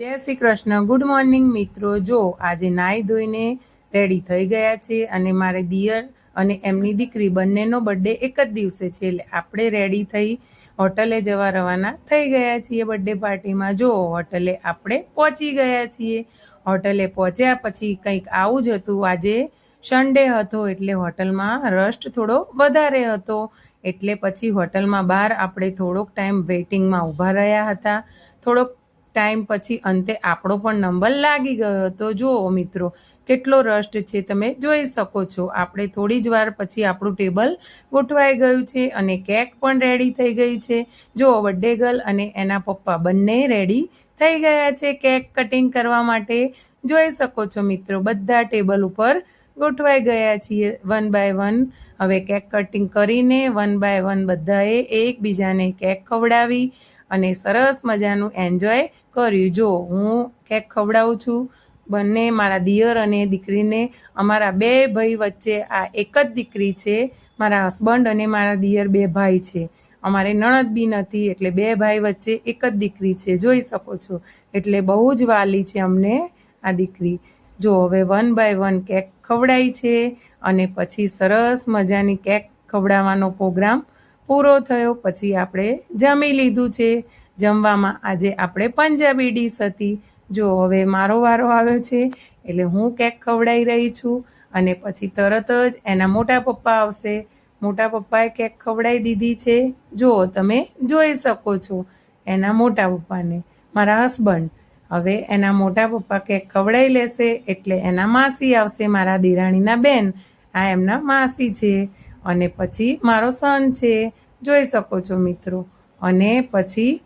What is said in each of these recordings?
જય Shri Krishna. Good morning મિત્રો. જો આજે નાહી ધોઈને રેડી થઈ ગયા છે અને મારે દિયર અને એમની દીકરી બંનેનો બર્થડે એક જ દિવસે છે, એટલે આપણે રેડી થઈ હોટલે જવા રવાના થઈ ગયા છીએ બર્થડે પાર્ટીમાં જો હોટલે આપણે પહોંચી ગયા છીએ. હોટલે પહોંચ્યા પછી કંઈક આવું જ હતું. આજે સન્ડે હતો, એટલે હોટલમાં રશ થોડો વધારે હતો. એટલે પછી હોટલમાં બહાર આપણે થોડોક ટાઈમ વેઇટિંગમાં ઊભા રહ્યા હતા. થોડોક ટાઈમ પછી અંતે આપણો પણ નંબર લાગી ગયો હતો. જુઓ મિત્રો, કેટલો રસ્ટ છે તમે જોઈ શકો છો. આપણે થોડી જ વાર પછી આપણું ટેબલ ગોઠવાઈ ગયું છે અને કેક પણ રેડી થઈ ગઈ છે. જુઓ બર્થડે ગર્લ અને એના પપ્પા બંને રેડી થઈ ગયા છે કેક કટિંગ કરવા માટે. જોઈ શકો છો મિત્રો, બધા ટેબલ ઉપર ગોઠવાઈ ગયા છીએ વન બાય વન હવે કેક કટિંગ કરીને વન બાય વન બધાએ એકબીજાને કેક ખવડાવી અને સરસ મજાનું એન્જોય કર્યું. જો, હું કેક ખવડાવું છું, બંને મારા દિયર અને દીકરીને, અમારા બે ભાઈ વચ્ચે આ એક જ દીકરી છે, મારા હસબન્ડ અને મારા દિયર બે ભાઈ છે. અમારે નણદ બી નથી એટલે બે ભાઈ વચ્ચે એક જ દીકરી છે. જોઈ શકો છો. એટલે બહુ જ વાલી છે અમને આ દીકરી. જો, હવે વન બાય વન કેક ખવડાય છે અને પછી સરસ મજાની કેક ખવડાવવાનો પ્રોગ્રામ પૂરો થયો. પછી આપણે જમી લીધું છે. જમવામાં આજે આપણે પંજાબી ડીશ હતી. જો હવે મારો વારો આવ્યો છે, એટલે હું કેક ખવડાવી રહી છું અને પછી તરત જ એના મોટા પપ્પા આવશે. મોટા પપ્પાએ કેક ખવડાવી દીધી છે. જો તમે જોઈ શકો છો એના મોટા પપ્પાને, મારા હસબન્ડ હવે એના મોટા પપ્પા કેક ખવડાવી લેશે, એટલે એના માસી આવશે, મારા દિરાણીના બેન. આ એમના માસી છે. અને પછી મારો સન છે. જોઈ શકો છો મિત્રો. અને પછી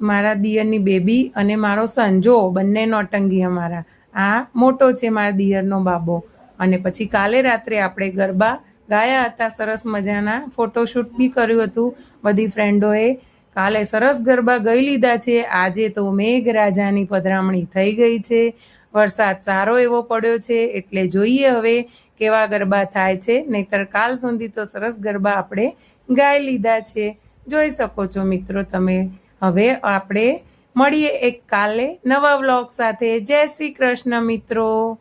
મારા દિયરની બેબી અને મારો સન જો, બંને નોટંગી અમારા. આ મોટો છે મારા દિયરનો બાબો. અને પછી કાલે રાત્રે આપણે ગરબા ગાયા હતા. સરસ મજાના ફોટોશૂટ બી કર્યું હતું. બધી ફ્રેન્ડોએ કાલે સરસ ગરબા ગઈ લીધા છે. આજે તો મેઘરાજાની પધરામણી થઈ ગઈ છે. વરસાદ સારો એવો પડ્યો છે, એટલે જોઈએ હવે કેવા ગરબા થાય છે. નહીતર કાલ સુધી તો સરસ ગરબા આપણે ગાઈ લીધા છે. જોઈ શકો છો મિત્રો તમે. હવે આપણે મળીએ એક કાલે નવા વ્લોગ સાથે. જય શ્રી કૃષ્ણ મિત્રો.